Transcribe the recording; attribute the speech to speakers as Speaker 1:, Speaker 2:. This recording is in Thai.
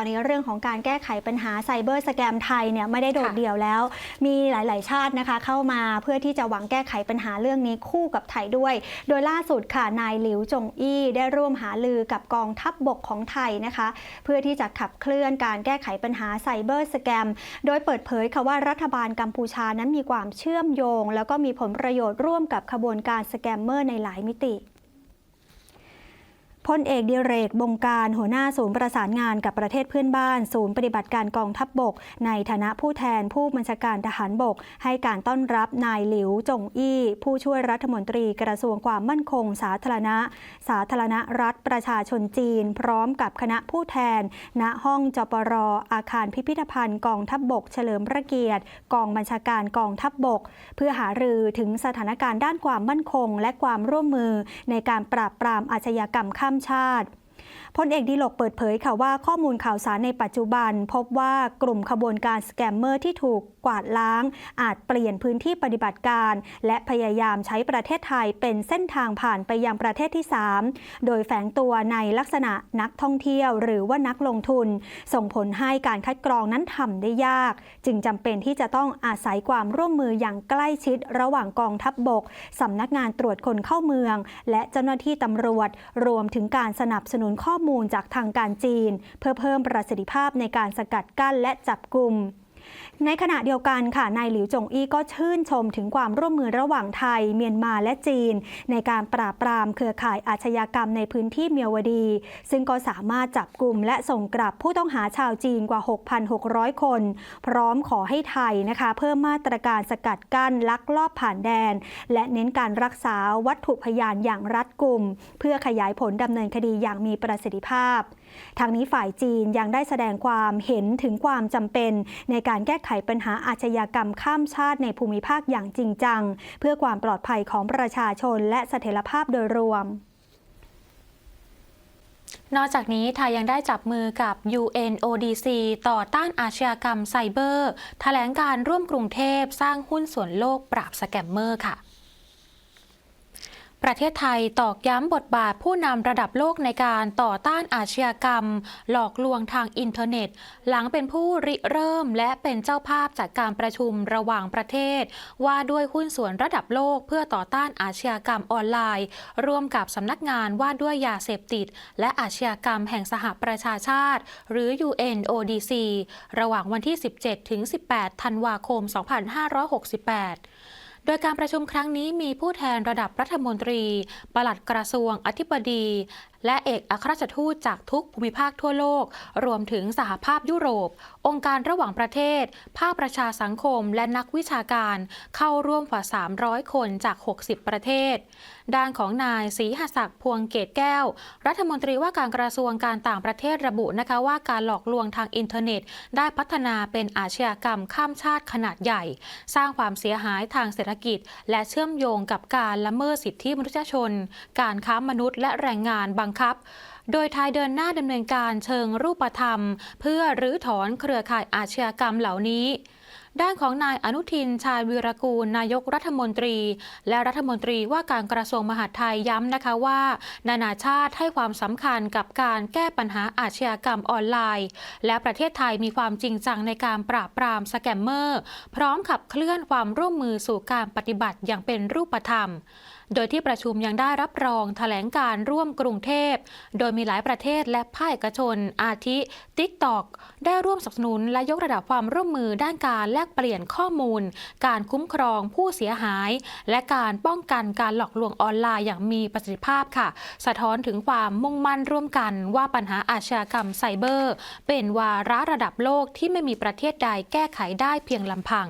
Speaker 1: อนนี้เรื่องของการแก้ไขปัญหาไซเบอร์สแกมไทยเนี่ยไม่ได้โดด
Speaker 2: ค่ะ
Speaker 1: เดี่ยวแล้ว มีหลาย ๆ ชาตินะคะ เข้ามาเพื่อที่จะหวังแก้ไขปัญหาเรื่องนี้คู่กับไทยด้วย โดยล่าสุดค่ะนายหลิวจงอี้ได้ร่วมหาลือกับกองทัพบบกของไทยนะคะ เพื่อที่จะขับเคลื่อนการแก้ไขปัญหาไซเบอร์สแกมโดยเปิดเผยค่ะว่ารัฐบาลกัมพูชานั้นมีความเชื่อมโยง แล้วก็มีผลประโยชน์ร่วมกับขบวนการสแกมเมอร์ในหลายมิติ พลเอกดิเรกบงการหัวหน้าศูนย์ประสานงานกับประเทศเพื่อนบ้าน ศูนย์ปฏิบัติการกองทัพบบก ในฐานะผู้แทนผู้บัญชาการทหารบก ให้การต้อนรับนายหลิวจงอี้ ผู้ช่วยรัฐมนตรีกระทรวงความมั่นคง สาธารณะ สาธารณรัฐประชาชนจีน พร้อมกับคณะผู้แทน ณห้องจปรอาคารพิพิธภัณฑ์กองทัพบบก เฉลิมพระเกียรติ กองบัญชาการกองทัพบบก เพื่อหารือถึงสถานการณ์ด้านความมั่นคง และความร่วมมือในการปราบปรามอาชญากรรมข้ามชาติ พลเอกดิลกเปิดเผยค่ะว่าข้อมูลข่าวสารในปัจจุบัน พบว่ากลุ่มขบวนการสแกมเมอร์ที่ถูกกวาดล้าง อาจเปลี่ยนพื้นที่ปฏิบัติการ และพยายามใช้ประเทศไทยเป็นเส้นทางผ่านไปยังประเทศที่ 3 โดยแฝงตัวในลักษณะนักท่องเที่ยว หรือว่านักลงทุน ส่งผลให้การคัดกรองนั้นทำได้ยาก จึงจำเป็นที่จะต้องอาศัยความร่วมมืออย่างใกล้ชิด ระหว่างกองทัพบบกสำนักงานตรวจคนเข้าเมือง และเจ้าหน้าที่ตำรวจ รวมถึงการสนับสนุนข้อมูลจากทางการจีน เพื่อเพิ่มประสิทธิภาพในการสกัดกั้นและจับกลุ่ม ในขณะเดียวกันค่ะนายหลิวจงอี้ก็ชื่นชมถึงความร่วมมือระหว่างไทย เมียนมาและจีน ในการปราบปรามเครือข่ายอาชญากรรมในพื้นที่เมียวดี ซึ่งก็สามารถจับกลุ่มและส่งกลับผู้ต้องหาชาวจีนกว่า 6,600 คน พร้อมขอให้ไทยนะคะ เพิ่มมาตรการสกัดกั้นลักลอบผ่านแดน และเน้นการรักษาวัตถุพยานอย่างรัดกุม เพื่อขยายผลดำเนินคดีอย่างมีประสิทธิภาพ ทางนี้ฝ่ายจีนยังได้แสดงความเห็นถึงความจำเป็นในการแก้ไขปัญหาอาชญากรรมข้ามชาติในภูมิภาคอย่างจริงจัง เพื่อความปลอดภัยของประชาชนและเสถียรภาพโดยรวม
Speaker 2: นอกจากนี้ไทยยังได้จับมือกับ UNODC ต่อต้านอาชญากรรมไซเบอร์ แถลงการร่วมกรุงเทพสร้างหุ้นส่วนโลกปราบสแกมเมอร์ค่ะ ประเทศไทยตอกย้ำบทบาทผู้นำระดับโลกในการต่อต้านอาชญากรรม หลอกลวงทางอินเทอร์เน็ต หลังเป็นผู้ริเริ่มและเป็นเจ้าภาพจัดการประชุมระหว่างประเทศ ว่าด้วยหุ้นส่วนระดับโลกเพื่อต่อต้านอาชญากรรมออนไลน์ ร่วมกับสำนักงานว่าด้วยยาเสพติด และอาชญากรรมแห่งสหประชาชาติ หรือ UNODC ระหว่างวันที่ 17 ถึง 18 ธันวาคม 2568 โดยการประชุมครั้งนี้มีผู้แทนระดับรัฐมนตรี ปลัดกระทรวง อธิบดีและเอกอัครราชทูตจากทุกภูมิภาคทั่วโลก รวมถึงสหภาพยุโรป องค์การระหว่างประเทศ ภาคประชาสังคม และนักวิชาการ เข้าร่วมกว่า 300 คนจาก 60 ประเทศ ด้านของนายศรีหศักดิ์พวงเกตแก้ว รัฐมนตรีว่าการกระทรวงการต่างประเทศระบุนะคะว่าการหลอกลวงทางอินเทอร์เน็ต ได้พัฒนาเป็นอาชญากรรมข้ามชาติขนาดใหญ่ สร้างความเสียหายทางเศรษฐกิจ และเชื่อมโยงกับการละเมิดสิทธิมนุษยชน การค้ามนุษย์และแรงงานบังคับ โดยไทยเดินหน้าดำเนินการเชิงรูปธรรม เพื่อรื้อถอนเครือข่ายอาชญากรรมเหล่านี้ด้านของนายอนุทินชาญวีรกูล นายกรัฐมนตรี และรัฐมนตรีว่าการกระทรวงมหาดไทยย้ำนะคะว่า นานาชาติให้ความสำคัญกับการแก้ปัญหาอาชญากรรมออนไลน์ และประเทศไทยมีความจริงจังในการปราบปรามสแกมเมอร์ พร้อมขับเคลื่อนความร่วมมือสู่การปฏิบัติอย่างเป็นรูปธรรม โดยที่ประชุมยังได้รับรองแถลงการร่วมกรุงเทพ โดยมีหลายประเทศและภาคเอกชน อาทิ TikTok ได้ร่วมสนับสนุนและยกระดับความร่วมมือด้านการแลกเปลี่ยนข้อมูล การคุ้มครองผู้เสียหาย และการป้องกันการหลอกลวงออนไลน์อย่างมีประสิทธิภาพค่ะ สะท้อนถึงความมุ่งมั่นร่วมกันว่าปัญหาอาชญากรรมไซเบอร์ เป็นวาระระดับโลกที่ไม่มีประเทศใดแก้ไขได้เพียงลำพัง